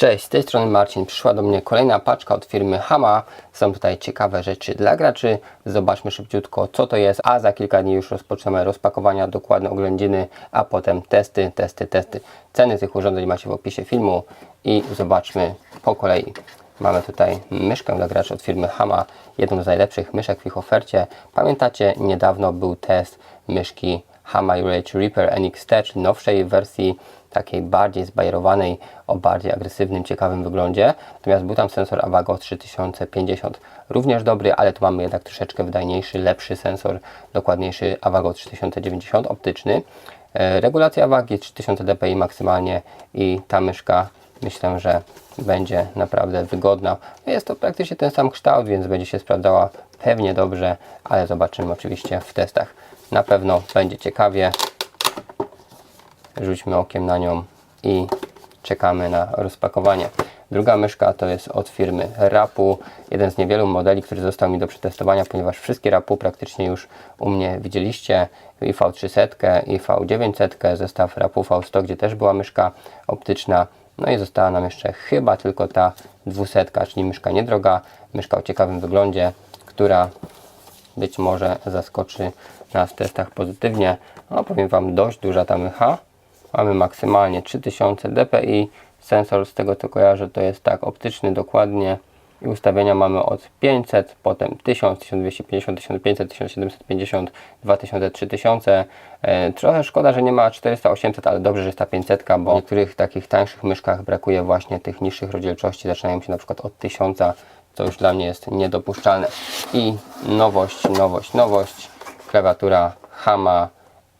Cześć, z tej strony Marcin. Przyszła do mnie kolejna paczka od firmy Hama. Są tutaj ciekawe rzeczy dla graczy. Zobaczmy szybciutko, co to jest, a za kilka dni już rozpoczniemy rozpakowania, dokładne oględziny, a potem testy, testy, testy. Ceny tych urządzeń macie w opisie filmu i zobaczmy po kolei. Mamy tutaj myszkę dla graczy od firmy Hama, jedną z najlepszych myszek w ich ofercie. Pamiętacie, niedawno był test myszki Hama Urage Reaper NXT, czyli nowszej wersji, takiej bardziej zbajerowanej, o bardziej agresywnym, ciekawym wyglądzie. Natomiast był tam sensor Avago 3050, również dobry, ale tu mamy jednak troszeczkę wydajniejszy, lepszy sensor, dokładniejszy Avago 3090 optyczny. E, Regulacja wagi 3000 dpi maksymalnie i ta myszka myślę, że będzie naprawdę wygodna. Jest to praktycznie ten sam kształt, więc będzie się sprawdzała pewnie dobrze, ale zobaczymy oczywiście w testach. Na pewno będzie ciekawie. Rzućmy okiem na nią i czekamy na rozpakowanie. Druga myszka to jest od firmy Rapu, jeden z niewielu modeli, który został mi do przetestowania, ponieważ wszystkie Rapu praktycznie już u mnie widzieliście. I V300, i V900, zestaw Rapu V100, gdzie też była myszka optyczna. No i została nam jeszcze chyba tylko ta 200, czyli myszka niedroga, myszka o ciekawym wyglądzie, która być może zaskoczy nas w testach pozytywnie. No powiem Wam, dość duża ta mycha. Mamy maksymalnie 3000 dpi. Sensor z tego co kojarzę to jest tak optyczny dokładnie. I ustawienia mamy od 500, potem 1000, 1250, 1500, 1750, 2000, 3000. E, trochę szkoda, że nie ma 400, 800, ale dobrze, że jest ta 500, bo w niektórych takich tańszych myszkach brakuje właśnie tych niższych rozdzielczości. Zaczynają się na przykład od 1000, co już dla mnie jest niedopuszczalne. I nowość, nowość, nowość. Klawiatura Hama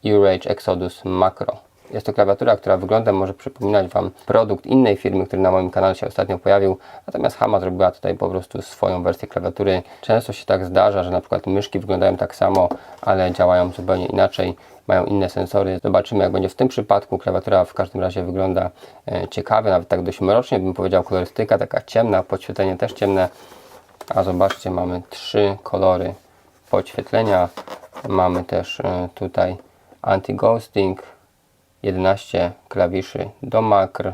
Urage Exodus Macro. Jest to klawiatura, która wyglądem może przypominać Wam produkt innej firmy, który na moim kanale się ostatnio pojawił. Natomiast Hama zrobiła tutaj po prostu swoją wersję klawiatury. Często się tak zdarza, że na przykład myszki wyglądają tak samo, ale działają zupełnie inaczej. Mają inne sensory. Zobaczymy jak będzie w tym przypadku. Klawiatura w każdym razie wygląda e, ciekawie, nawet tak dość mrocznie bym powiedział. Kolorystyka taka ciemna, podświetlenie też ciemne. A zobaczcie, mamy trzy kolory podświetlenia. Mamy też e, tutaj anti-ghosting, 11 klawiszy do makr.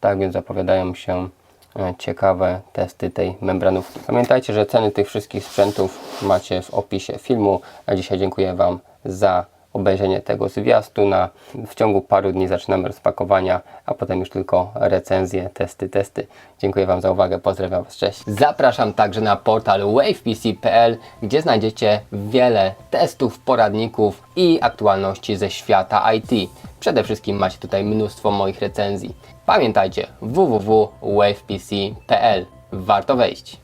Tak więc zapowiadają się e, ciekawe testy tej membranówki. Pamiętajcie, że ceny tych wszystkich sprzętów macie w opisie filmu. A dzisiaj dziękuję Wam za obejrzenie tego zwiastuna. W ciągu paru dni zaczynamy rozpakowania, a potem już tylko recenzje, testy, testy. Dziękuję Wam za uwagę, pozdrawiam Was, cześć. Zapraszam także na portal wavepc.pl, gdzie znajdziecie wiele testów, poradników i aktualności ze świata IT. Przede wszystkim macie tutaj mnóstwo moich recenzji. Pamiętajcie www.wavepc.pl. Warto wejść.